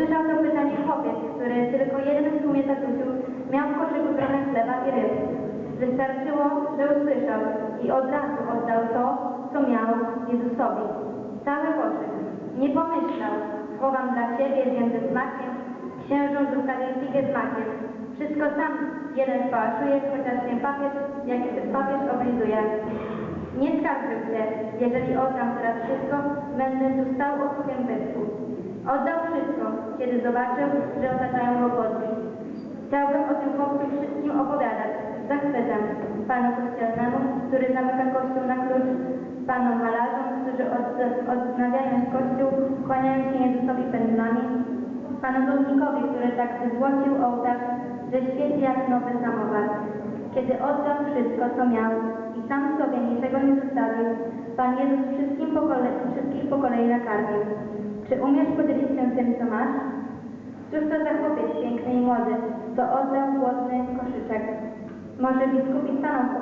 Usłyszał to pytanie chłopiec, który tylko jeden w tłumie tatusiu miał w koszyku trochę chleba i ryb. Wystarczyło, że usłyszał i od razu oddał to, co miał Jezusowi. Cały koszyk. Nie pomyślał, chowam dla siebie, zjem ze smakiem, księżą Eucharystikę z makiem. Wszystko sam jeden fałszuje, chociaż nie papież, jak papież oblizuje. Nie skarżył się, jeżeli oddam teraz wszystko, będę tu stał osłuchem bytku. Oddał kiedy zobaczył, że otaczają go godni. Chciałbym o tym chłopcu wszystkim opowiadać, zachwytem. Panu kościelnemu, który zamyka kościół na klucz, panom malarzom, którzy od- odnawiając kościół, kłaniają się Jezusowi pędzlami, panu Domnikowi, który tak wyzłocił ołtarz, że świeci jak nowy samowar. Kiedy oddał wszystko, co miał i sam sobie niczego nie zostawił, Pan Jezus wszystkim po wszystkich po kolei nakarmił. Czy umiesz podzielić się tym, co masz? To za chłopiec piękny i młody, co oddał głodny koszyczek. Może biskupi staną po